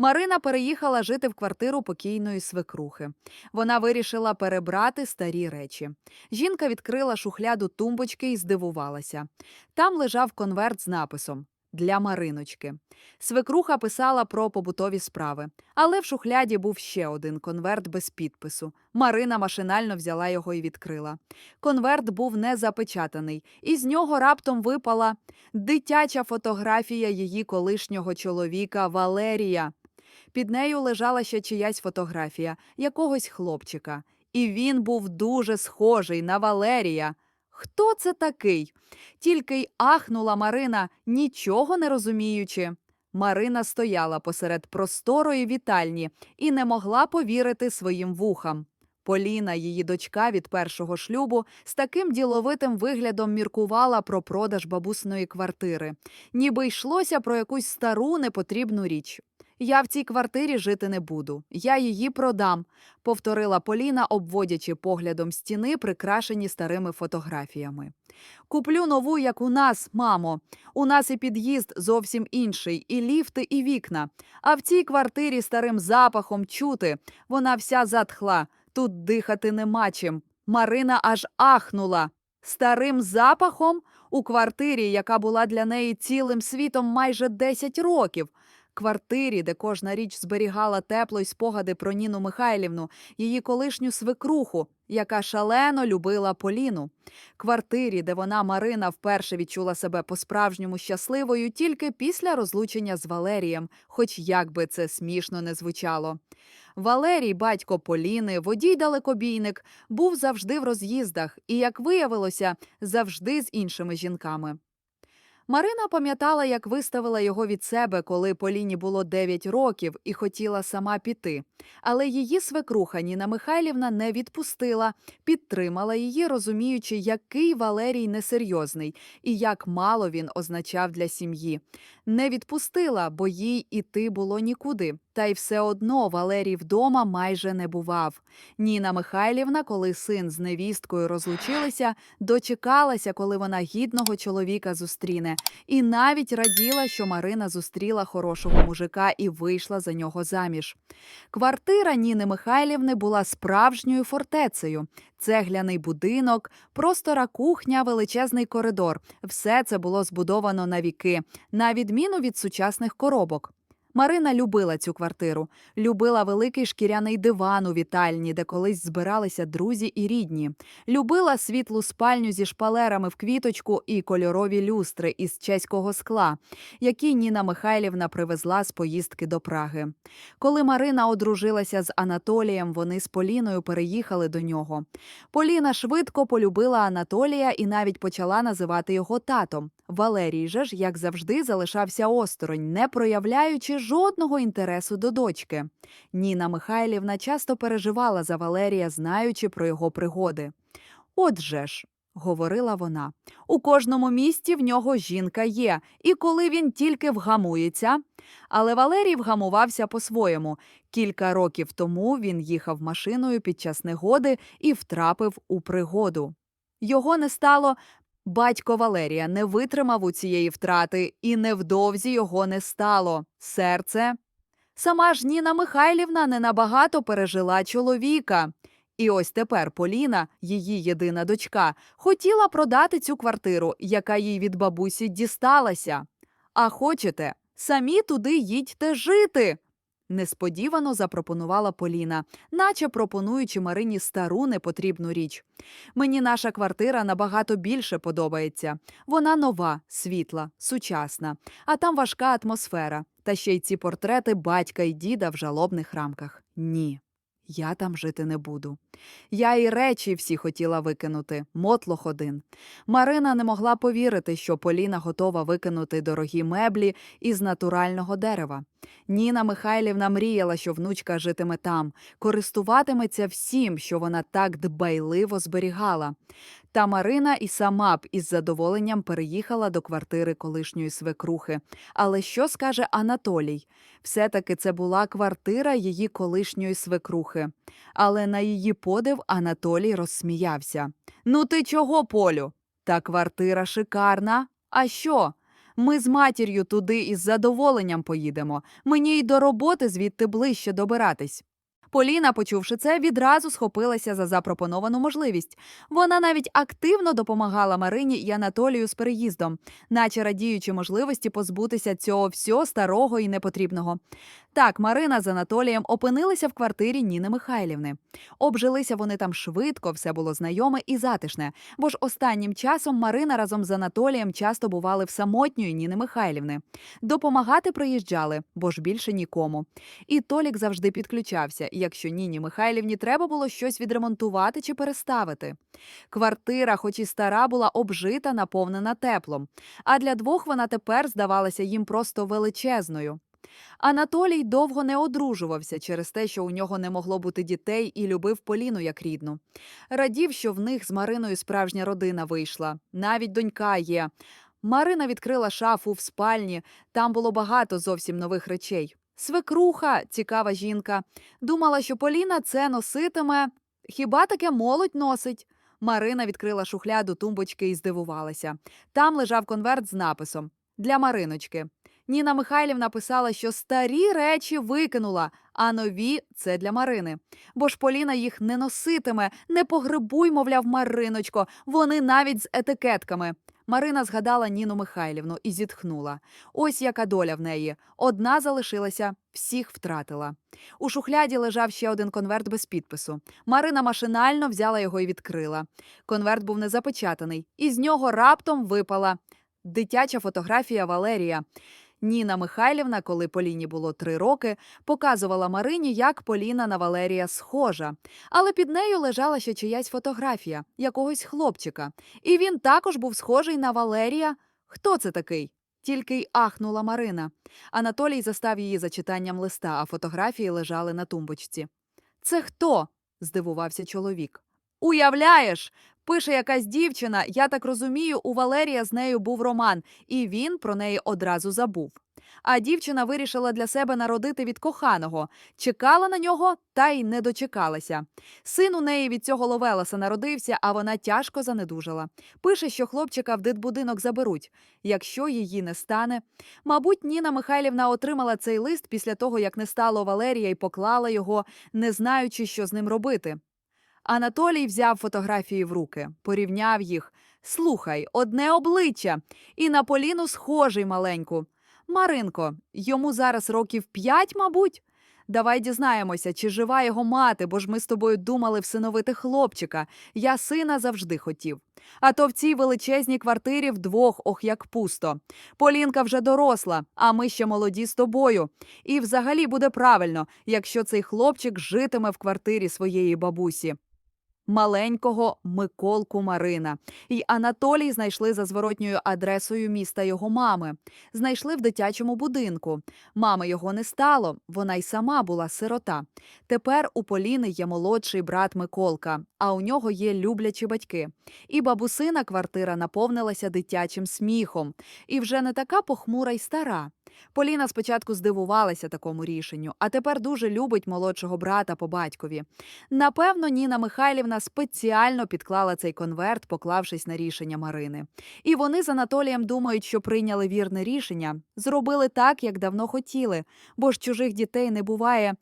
Марина переїхала жити в квартиру покійної свекрухи. Вона вирішила перебрати старі речі. Жінка відкрила шухляду тумбочки і здивувалася. Там лежав конверт з написом для Мариночки. Свекруха писала про побутові справи, але в шухляді був ще один конверт без підпису. Марина машинально взяла його і відкрила. Конверт був не запечатаний, і з нього раптом випала дитяча фотографія її колишнього чоловіка Валерія. Під нею лежала ще чиясь фотографія якогось хлопчика, і він був дуже схожий на Валерія. Хто це такий? Тільки й ахнула Марина, нічого не розуміючи. Марина стояла посеред просторої вітальні і не могла повірити своїм вухам. Поліна, її дочка від першого шлюбу, з таким діловитим виглядом міркувала про продаж бабусної квартири, ніби йшлося про якусь стару непотрібну річ. Я в цій квартирі жити не буду. Я її продам, повторила Поліна, обводячи поглядом стіни, прикрашені старими фотографіями. Куплю нову, як у нас, мамо. У нас і під'їзд зовсім інший, і ліфти, і вікна. А в цій квартирі старим запахом чути. Вона вся затхла. Тут дихати нема чим. Марина аж ахнула. Старим запахом у квартирі, яка була для неї цілим світом майже 10 років. Квартирі, де кожна річ зберігала тепло й спогади про Ніну Михайлівну, її колишню свекруху, яка шалено любила Поліну. Квартирі, де вона Марина вперше відчула себе по-справжньому щасливою тільки після розлучення з Валерієм, хоч як би це смішно не звучало. Валерій, батько Поліни, водій далекобійник, був завжди в роз'їздах і, як виявилося, завжди з іншими жінками. Марина пам'ятала, як виставила його від себе, коли Поліні було 9 років і хотіла сама піти. Але її свекруха Ніна Михайлівна не відпустила, підтримала її, розуміючи, який Валерій несерйозний і як мало він означав для сім'ї. Не відпустила, бо їй іти було нікуди. Та й все одно Валерій вдома майже не бував. Ніна Михайлівна, коли син з невісткою розлучилися, дочекалася, коли вона гідного чоловіка зустріне, і навіть раділа, що Марина зустріла хорошого мужика і вийшла за нього заміж. Квартира Ніни Михайлівни була справжньою фортецею. Цегляний будинок, простора кухня, величезний коридор. Все це було збудовано на віки, на відміну від сучасних коробок. Марина любила цю квартиру, любила великий шкіряний диван у вітальні, де колись збиралися друзі і рідні. Любила світлу спальню зі шпалерами в квіточку і кольорові люстри із чеського скла, які Ніна Михайлівна привезла з поїздки до Праги. Коли Марина одружилася з Анатолієм, вони з Поліною переїхали до нього. Поліна швидко полюбила Анатолія і навіть почала називати його татом. Валерій же ж, як завжди, залишався осторонь, не проявляючи жодного інтересу до дочки. Ніна Михайлівна часто переживала за Валерія, знаючи про його пригоди. Отже ж, говорила вона, у кожному місті в нього жінка є, і коли він тільки вгамується. Але Валерій вгамувався по-своєму. Кілька років тому він їхав машиною під час негоди і втрапив у пригоду. Його не стало. Батько Валерія не витримав у цієї втрати, і невдовзі його не стало. Серце. Сама ж Ніна Михайлівна не набагато пережила чоловіка. І ось тепер Поліна, її єдина дочка, хотіла продати цю квартиру, яка їй від бабусі дісталася. А хочете, самі туди їдьте жити. Несподівано запропонувала Поліна, наче пропонуючи Марині стару непотрібну річ. Мені наша квартира набагато більше подобається. Вона нова, світла, сучасна, а там важка атмосфера. Та ще й ці портрети батька і діда в жалобних рамках. Ні. Я там жити не буду. Я і речі всі хотіла викинути, мотлох один. Марина не могла повірити, що Поліна готова викинути дорогі меблі із натурального дерева. Ніна Михайлівна мріяла, що внучка житиме там, користуватиметься всім, що вона так дбайливо зберігала. Та Марина і сама б із задоволенням переїхала до квартири колишньої свекрухи. Але що скаже Анатолій? Все-таки це була квартира її колишньої свекрухи. Але на її подив Анатолій розсміявся. Ну ти чого, Полю? Та квартира шикарна. А що? Ми з матір'ю туди із задоволенням поїдемо. Мені й до роботи звідти ближче добиратись. Поліна, почувши це, відразу схопилася за запропоновану можливість. Вона навіть активно допомагала Марині і Анатолію з переїздом, наче радіючи можливості позбутися цього всього старого і непотрібного. Так, Марина з Анатолієм опинилися в квартирі Ніни Михайлівни. Обжилися вони там швидко, все було знайоме і затишне. Бо ж останнім часом Марина разом з Анатолієм часто бували в самотньої Ніни Михайлівни. Допомагати приїжджали, бо ж більше нікому. І Толік завжди підключався, якщо Ніні Михайлівні треба було щось відремонтувати чи переставити. Квартира, хоч і стара, була обжита, наповнена теплом. А для двох вона тепер здавалася їм просто величезною. Анатолій довго не одружувався через те, що у нього не могло бути дітей, і любив Поліну як рідну. Радів, що в них з Мариною справжня родина вийшла. Навіть донька є. Марина відкрила шафу в спальні, там було багато зовсім нових речей. Свекруха, цікава жінка, думала, що Поліна це носитиме. Хіба таке молодь носить? Марина відкрила шухляду тумбочки і здивувалася. Там лежав конверт з написом для Мариночки. Ніна Михайлівна писала, що старі речі викинула, а нові це для Марини. Бо ж Поліна їх не носитиме, не погребуй, мовляв, Мариночко, вони навіть з етикетками. Марина згадала Ніну Михайлівну і зітхнула. Ось яка доля в неї. Одна залишилася, всіх втратила. У шухляді лежав ще один конверт без підпису. Марина машинально взяла його і відкрила. Конверт був не запечатаний, і з нього раптом випала дитяча фотографія Валерія. Ніна Михайлівна, коли Поліні було три роки, показувала Марині, як Поліна на Валерія схожа. Але під нею лежала ще чиясь фотографія якогось хлопчика. І він також був схожий на Валерія. Хто це такий? Тільки й ахнула Марина. Анатолій застав її за читанням листа, а фотографії лежали на тумбочці. Це хто? здивувався чоловік. Уявляєш, пише якась дівчина. Я так розумію, у Валерія з нею був роман, і він про неї одразу забув. А дівчина вирішила для себе народити від коханого, чекала на нього та й не дочекалася. Син у неї від цього Ловеласа народився, а вона тяжко занедужала. Пише, що хлопчика в дитбудинок заберуть, якщо її не стане. Мабуть, Ніна Михайлівна отримала цей лист після того, як не стало Валерія і поклала його, не знаючи, що з ним робити. Анатолій взяв фотографії в руки, порівняв їх. Слухай, одне обличчя, і на Поліну схожий маленьку. Маринко, йому зараз років п'ять, мабуть. Давай дізнаємося, чи жива його мати, бо ж ми з тобою думали всиновити хлопчика. Я сина завжди хотів. А то в цій величезній квартирі вдвох, ох, як пусто. Полінка вже доросла, а ми ще молоді з тобою. І взагалі буде правильно, якщо цей хлопчик житиме в квартирі своєї бабусі. Маленького Миколку Марина. І Анатолій знайшли за зворотньою адресою міста його мами. Знайшли в дитячому будинку. Мами його не стало, вона й сама була сирота. Тепер у Поліни є молодший брат Миколка, а у нього є люблячі батьки. І бабусина квартира наповнилася дитячим сміхом. І вже не така похмура й стара. Поліна спочатку здивувалася такому рішенню, а тепер дуже любить молодшого брата по батькові. Напевно, Ніна Михайлівна спеціально підклала цей конверт, поклавшись на рішення Марини. І вони з Анатолієм думають, що прийняли вірне рішення, зробили так, як давно хотіли, бо ж чужих дітей не буває.